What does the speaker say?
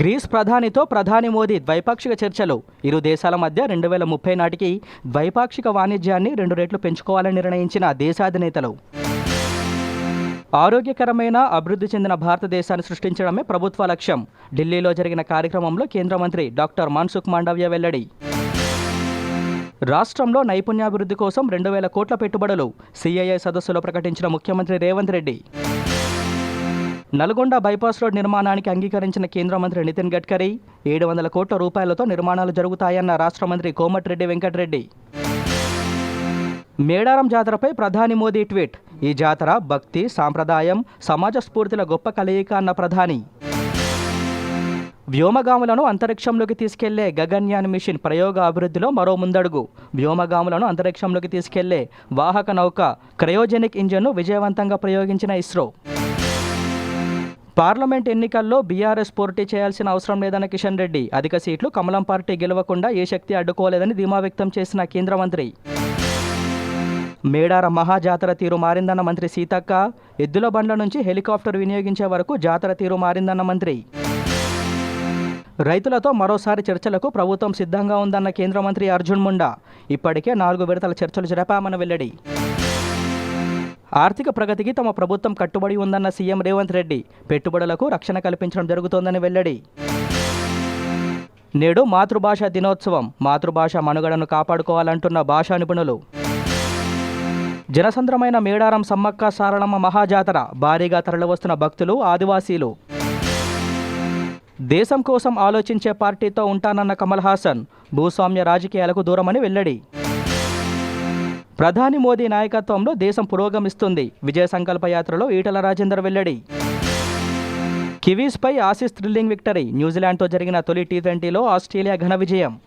Grace ప్రధానితో ప్రధాని మోదీ ద్వైపాక్షిక చర్చలు. ఇరు దేశాల మధ్య రెండు వేల ముప్పై నాటికి ద్వైపాక్షిక వాణిజ్యాన్ని రెండు రెట్లు పెంచుకోవాలని నిర్ణయించిన దేశాధినేతలు. ఆరోగ్యకరమైన అభివృద్ధి చెందిన భారతదేశాన్ని సృష్టించడమే ప్రభుత్వ లక్ష్యం. ఢిల్లీలో జరిగిన కార్యక్రమంలో కేంద్ర మంత్రి డాక్టర్ మన్సుఖ్ మాండవ్య వెల్లడి. రాష్ట్రంలో నైపుణ్యాభివృద్ధి కోసం రెండు వేల కోట్ల పెట్టుబడులు. సిఐఐ సదస్సులో ప్రకటించిన ముఖ్యమంత్రి రేవంత్ రెడ్డి. నల్గొండ బైపాస్ రోడ్ నిర్మాణానికి అంగీకరించిన కేంద్ర మంత్రి నితిన్ గడ్కరీ ఏడు వందల కోట్ల రూపాయలతో నిర్మాణాలు జరుగుతాయన్న రాష్ట్ర మంత్రి కోమటిరెడ్డి వెంకటరెడ్డి. మేడారం జాతరపై ప్రధాని మోదీ ట్వీట్. ఈ జాతర భక్తి సాంప్రదాయం సమాజ స్ఫూర్తిల గొప్ప కలయిక అన్న ప్రధాని. వ్యోమగాములను అంతరిక్షంలోకి తీసుకెళ్ళే గగన్యాన్ మిషన్ ప్రయోగ అభివృద్ధిలో మరో ముందడుగు. వ్యోమగాములను అంతరిక్షంలోకి తీసుకెళ్ళే వాహక నౌక క్రయోజెనిక్ ఇంజన్ను విజయవంతంగా ప్రయోగించిన ఇస్రో. పార్లమెంట్ ఎన్నికల్లో బీఆర్ఎస్ పోటీ చేయాల్సిన అవసరం లేదన్న కిషన్ రెడ్డి. అధిక సీట్లు కమలం పార్టీ గెలవకుండా ఏ శక్తి అడ్డుకోలేదని ధీమా వ్యక్తం చేసిన కేంద్ర మంత్రి. మేడార మహాజాతర తీరు మారిందన్న మంత్రి సీతక్క. ఎద్దుల బండ్ల నుంచి హెలికాప్టర్ వినియోగించే వరకు జాతర తీరు మారిందన్న మంత్రి. రైతులతో మరోసారి చర్చలకు ప్రభుత్వం సిద్ధంగా ఉందన్న కేంద్ర మంత్రి అర్జున్ ముండా. ఇప్పటికే నాలుగు విడతల చర్చలు జరిపామని వెల్లడి. ఆర్థిక ప్రగతికి తమ ప్రభుత్వం కట్టుబడి ఉందన్న సీఎం రేవంత్ రెడ్డి పెట్టుబడులకు రక్షణ కల్పించడం జరుగుతోందని వెల్లడి. నేడు మాతృభాష దినోత్సవం మాతృభాష మనుగడను కాపాడుకోవాలంటున్న భాషా నిపుణులు. జనసంద్రమైన మేడారం సమ్మక్క సారళమ్మ మహాజాతర భారీగా తరలివస్తున్న భక్తులు ఆదివాసీలు. దేశం కోసం ఆలోచించే పార్టీతో ఉంటానన్న కమల్ హాసన్ భూస్వామ్య రాజకీయాలకు దూరమని వెల్లడి. ప్రధాని మోదీ నాయకత్వంలో దేశం పురోగమిస్తుంది. విజయ సంకల్ప యాత్రలో ఈటల రాజేందర్ వెల్లడి. కివీస్పై ఆసీస్ థ్రిల్లింగ్ విక్టరీ. న్యూజిలాండ్తో జరిగిన తొలి టీ ట్వంటీలో ఆస్ట్రేలియా ఘన విజయం.